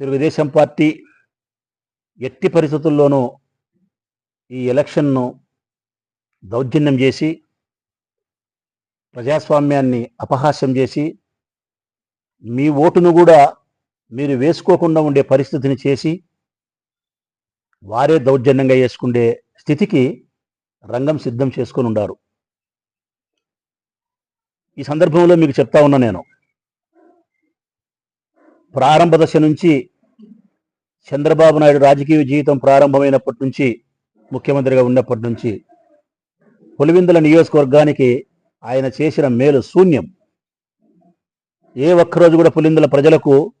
Telugu Desam party ఎట్టి పరిస్థితుల్లోనూ ఈ ఎలక్షన్ను దౌర్జన్యం చేసి ప్రజాస్వామ్యాన్ని అపహాస్యం చేసి మీ ఓటును కూడా మీరు వేసుకోకుండా ఉండే పరిస్థితిని చేసి వారే దౌర్జన్యంగా వేసుకుండే స్థితికి రంగం సిద్ధం చేసుకొని ఉండారు ఈ సందర్భంలో మీకు చెప్తా ఉన్నా నేను ప్రారంభ దశ నుంచి చంద్రబాబు నాయుడు రాజకీయ జీవితం ప్రారంభమైనప్పటి నుంచి ముఖ్యమంత్రిగా ఉన్నప్పటి నుంచి పులివిందుల నియోజకవర్గానికి ఆయన చేసిన మేలు శూన్యం. ఏ ఒక్కరోజు కూడా పులిందుల ప్రజలకు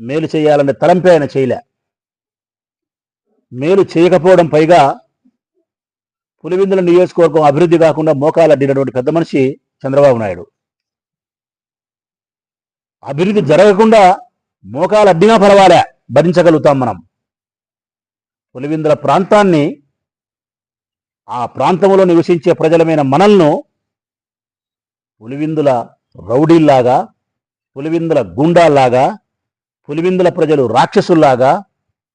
మేలు చేయాలనే తలంపే ఆయన చేయలే. మేలు చేయకపోవడం పైగా పులివిందుల నియోజకవర్గం అభివృద్ధి కాకుండా మోకాలడ్డినటువంటి పెద్ద మనిషి చంద్రబాబు నాయుడు. అభివృద్ధి జరగకుండా మోకాలు అడ్డినా పర్వాలే భరించగలుగుతాం మనం. పులివిందుల ప్రాంతాన్ని ఆ ప్రాంతంలో నివసించే ప్రజలమైన మనల్ను పులివిందుల రౌడీల్లాగా పులివిందుల గుండాల్లాగా పులివిందుల ప్రజలు రాక్షసుల్లాగా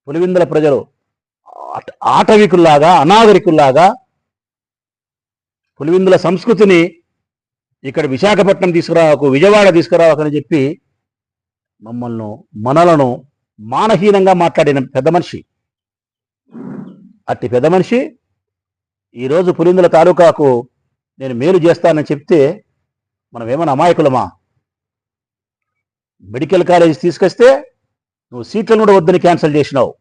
పులివిందుల ప్రజలు ఆటవికుల్లాగా అనాగరికుల్లాగా పులివిందుల సంస్కృతిని ఇక్కడ విశాఖపట్నం తీసుకురావకు విజయవాడ తీసుకురావకని చెప్పి మమ్మల్ని మనలను మానహీనంగా మాట్లాడిన పెద్ద మనిషి. అట్టి పెద్ద మనిషి ఈరోజు పులిందుల తాలూకాకు నేను మేలు చేస్తానని చెప్తే మనం ఏమైనా అమాయకులమా? మెడికల్ కాలేజ్ తీసుకొస్తే నువ్వు సీట్లను కూడా వద్దని క్యాన్సిల్ చేసినావు.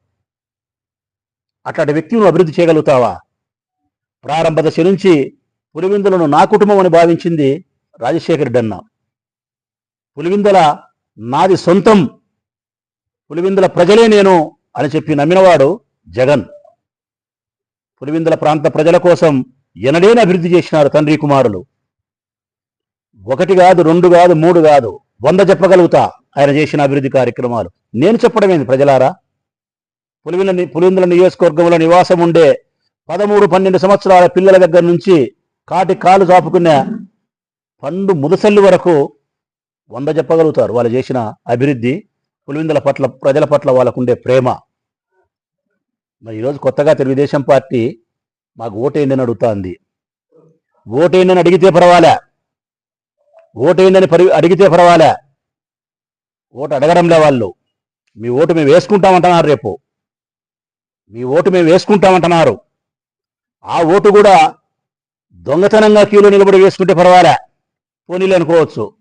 అట్లాంటి వ్యక్తి నువ్వు అభివృద్ధి చేయగలుగుతావా? ప్రారంభ దశ నుంచి పులివిందులను నా కుటుంబం అని భావించింది రాజశేఖర్ రెడ్డి అన్న. పులివిందుల నాది సొంతం. పులివిందుల ప్రజలే నేను అని చెప్పి నమ్మినవాడు జగన్. పులివిందుల ప్రాంత ప్రజల కోసం ఎనడేని అభివృద్ధి చేసినారు తండ్రి కుమారులు. ఒకటి కాదు రెండు కాదు మూడు కాదు వంద చెప్పగలుగుతా ఆయన చేసిన అభివృద్ధి కార్యక్రమాలు. నేను చెప్పడమేంది ప్రజలారా? పులివిన పులివిందుల నియోజకవర్గంలో నివాసం ఉండే పదమూడు పన్నెండు సంవత్సరాల పిల్లల దగ్గర నుంచి కాటి కాలు చాపుకునే పండు ముదసల్లు వరకు వంద చెప్పగలుగుతారు వాళ్ళు చేసిన అభివృద్ధి పులివిందుల పట్ల ప్రజల పట్ల వాళ్ళకుండే ప్రేమ. మరి ఈరోజు కొత్తగా తెలుగుదేశం పార్టీ మాకు ఓటేయండి అని అడుగుతాంది. ఓటేయండి అని అడిగితే పర్వాలే. ఓటేయండి అని పరి అడిగితే పర్వాలే. ఓటు అడగడంలే వాళ్ళు. మీ ఓటు మేము వేసుకుంటామంటున్నారు రేపు. మీ ఓటు మేము వేసుకుంటామంటున్నారు. ఆ ఓటు కూడా దొంగతనంగా క్యూలో నిలబడి వేసుకుంటే పర్వాలే. పోనీలు అనుకోవచ్చు.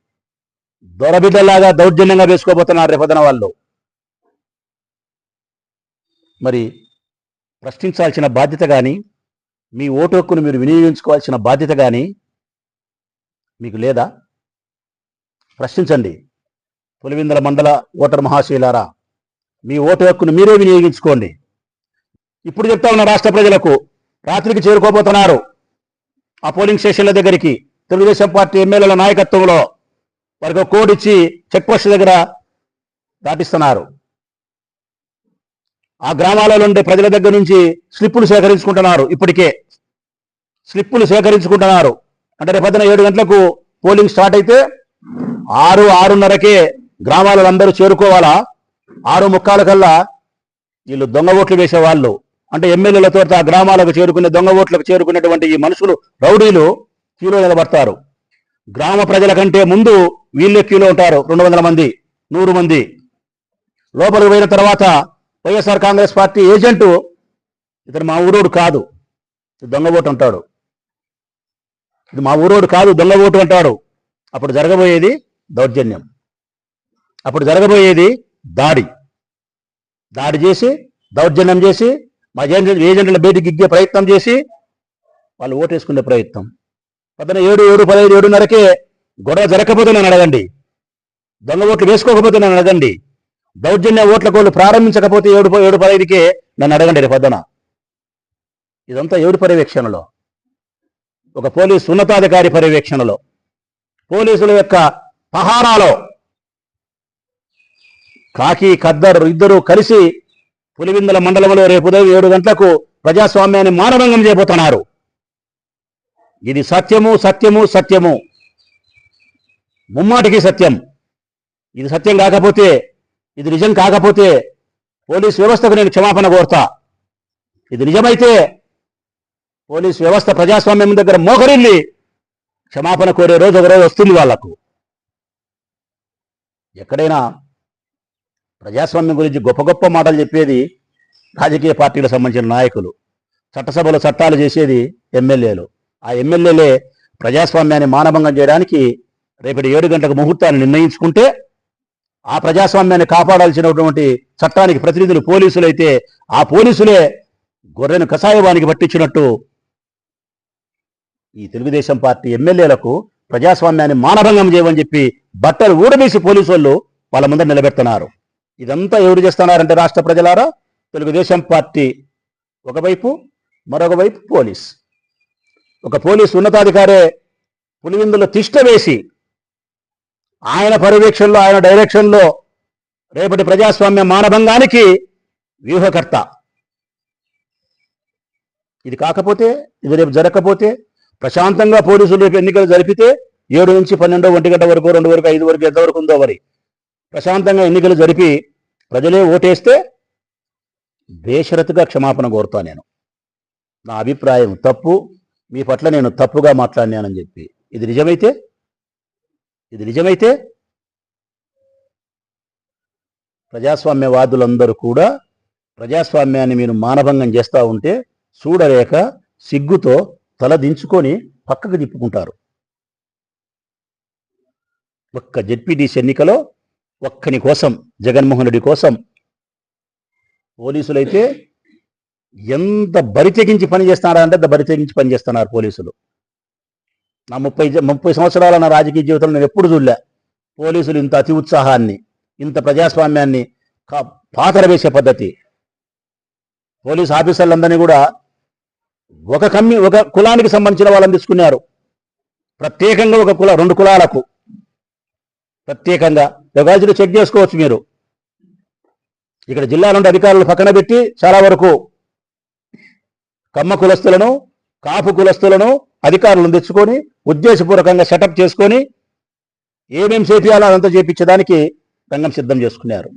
దొరబిడ్డలాగా దౌర్జన్యంగా వేసుకోబోతున్నారు రేపదన వాళ్ళు. మరి ప్రశ్నించాల్సిన బాధ్యత కానీ మీ ఓటు హక్కును మీరు వినియోగించుకోవాల్సిన బాధ్యత కానీ మీకు లేదా? ప్రశ్నించండి. పులివిందల మండల ఓటర్ మహాశీలారా మీ ఓటు హక్కును మీరే వినియోగించుకోండి. ఇప్పుడు చెప్తా ఉన్న రాష్ట్ర ప్రజలకు రాత్రికి చేరుకోబోతున్నారు. ఆ పోలింగ్ స్టేషన్ల దగ్గరికి తెలుగుదేశం పార్టీ ఎమ్మెల్యేల నాయకత్వంలో వారికి ఒక కోడ్ ఇచ్చి చెక్ పోస్ట్ దగ్గర దాటిస్తున్నారు ఆ గ్రామాలలో ఉండే ప్రజల దగ్గర నుంచి స్లిప్పులు సేకరించుకుంటున్నారు ఇప్పటికే. స్లిప్పులు సేకరించుకుంటున్నారు. అంటే రేపు ఏడు గంటలకు పోలింగ్ స్టార్ట్ అయితే ఆరు ఆరున్నరకే గ్రామాలలో అందరూ చేరుకోవాలా? ఆరు ముక్కాల కల్లా వీళ్ళు దొంగ ఓట్లు వేసేవాళ్ళు అంటే ఎమ్మెల్యేలతో ఆ గ్రామాలకు చేరుకునే దొంగ ఓట్లకు చేరుకునేటువంటి ఈ మనుషులు రౌడీలు క్యూలో నిలబడతారు. గ్రామ ప్రజల కంటే ముందు వీళ్ళే క్యూలో ఉంటారు. రెండు వందల మంది నూరు మంది. లోపలికి పోయిన తర్వాత వైఎస్ఆర్ కాంగ్రెస్ పార్టీ ఏజెంటు ఇతను మా ఊరోడు కాదు. దొంగ ఓటు అంటాడు. ఇది మా ఊరోడు కాదు దొంగ ఓటు అంటాడు. అప్పుడు జరగబోయేది దౌర్జన్యం. అప్పుడు జరగబోయేది దాడి. దాడి చేసి దౌర్జన్యం చేసి మా ఏజెంట్ ఏజెంట్ల బయటికి ఇగ్గే ప్రయత్నం చేసి వాళ్ళు ఓటేసుకునే ప్రయత్నం. పొద్దున ఏడు ఏడు పదహైదు ఏడున్నరకే గొడవ జరగకపోతే నన్ను అడగండి. దొంగ ఓట్లు వేసుకోకపోతే నన్ను అడగండి. దౌర్జన్య ఓట్ల కోళ్ళు ప్రారంభించకపోతే ఏడు ఏడు పదహైదుకే నన్ను అడగండి రేపు పొద్దున. ఇదంతా ఎవరి పర్యవేక్షణలో. ఒక పోలీసు ఉన్నతాధికారి పర్యవేక్షణలో. పోలీసుల యొక్క పహారాలో. కాకి ఖద్దర్ ఇద్దరు కలిసి పులివిందల మండలంలో రేపు ఉదయం ఏడు గంటలకు ప్రజాస్వామ్యాన్ని మానభంగం చేయబోతున్నారు. ఇది సత్యము సత్యము సత్యము. ముమ్మాటికి సత్యం. ఇది సత్యం కాకపోతే ఇది నిజం కాకపోతే పోలీస్ వ్యవస్థకు నేను క్షమాపణ కోరుతా. ఇది నిజమైతే పోలీస్ వ్యవస్థ ప్రజాస్వామ్యం దగ్గర మోకరిల్లి క్షమాపణ కోరే రోజు ఒకరోజు వస్తుంది వాళ్ళకు ఎక్కడైనా ప్రజాస్వామ్యం గురించి గొప్ప గొప్ప మాటలు చెప్పేది రాజకీయ పార్టీలకు సంబంధించిన నాయకులు చట్టసభలో చట్టాలు చేసేది ఎమ్మెల్యేలు. ఆ ఎమ్మెల్యేలే ప్రజాస్వామ్యాన్ని మానభంగం చేయడానికి రేపటి ఏడు గంటలకు ముహూర్తాన్ని నిర్ణయించుకుంటే ఆ ప్రజాస్వామ్యాన్ని కాపాడాల్సినటువంటి చట్టానికి ప్రతినిధులు పోలీసులైతే ఆ పోలీసులే గొర్రెను కషాయవానికి పట్టించినట్టు ఈ తెలుగుదేశం పార్టీ ఎమ్మెల్యేలకు ప్రజాస్వామ్యాన్ని మానభంగం చేయమని చెప్పి బట్టలు ఊడబీసి పోలీసు వాళ్ళు వాళ్ళ ముందర నిలబెడుతున్నారు. ఇదంతా ఎవరు చేస్తున్నారంటే రాష్ట్ర ప్రజలారా? తెలుగుదేశం పార్టీ ఒకవైపు మరొక వైపు పోలీస్. ఒక పోలీస్ ఉన్నతాధికారే పులివిందులో తిష్ట వేసి ఆయన పర్యవేక్షణలో ఆయన డైరెక్షన్లో రేపటి ప్రజాస్వామ్య మానభంగానికి వ్యూహకర్త. ఇది కాకపోతే ఇది రేపు జరగకపోతే ప్రశాంతంగా పోలీసులు రేపు ఎన్నికలు జరిపితే ఏడు నుంచి పన్నెండో ఒంటి గంట వరకు రెండు వరకు ఐదు వరకు ఎంతవరకు ఉందో మరి. ప్రశాంతంగా ఎన్నికలు జరిపి ప్రజలే ఓటేస్తే బేషరతుగా క్షమాపణ కోరుతా నేను. నా అభిప్రాయం తప్పు మీ పట్ల నేను తప్పుగా మాట్లాడినానని చెప్పి. ఇది నిజమైతే ఇది నిజమైతే ప్రజాస్వామ్యవాదులందరూ కూడా ప్రజాస్వామ్యాన్ని మీరు మానభంగం చేస్తూ ఉంటే చూడలేక సిగ్గుతో తల దించుకొని పక్కకు తిప్పుకుంటారు. ఒక్క జెడ్పీటీసీ ఎన్నికలో ఒక్కని కోసం జగన్మోహన్ రెడ్డి కోసం పోలీసులైతే ఎంత బరి తెగించి పని చేస్తున్నారంటే అంత బరి తెగించి పని చేస్తున్నారు పోలీసులు. నా ముప్పై ముప్పై సంవత్సరాల నా రాజకీయ జీవితంలో నేను ఎప్పుడు చూడలే. పోలీసులు ఇంత అతి ఉత్సాహాన్ని ఇంత ప్రజాస్వామ్యాన్ని కా- పాతర వేసే పద్ధతి. పోలీస్ ఆఫీసర్లందరినీ కూడా ఒక కమ్మి ఒక కులానికి సంబంధించిన వాళ్ళని తీసుకున్నారు. ప్రత్యేకంగా ఒక కుల రెండు కులాలకు. ప్రత్యేకంగా. యోగాజులు చెక్ చేసుకోవచ్చు మీరు. ఇక్కడ జిల్లా నుండి అధికారులు పక్కన పెట్టి చాలా వరకు కమ్మ కులస్తులను కాపు కులస్తులను అధికారులను తెచ్చుకొని ఉద్దేశపూర్వకంగా సెటప్ చేసుకొని ఏమేం చేపియాలో అదంతా చేపించడానికి రంగం సిద్ధం చేసుకున్నారు.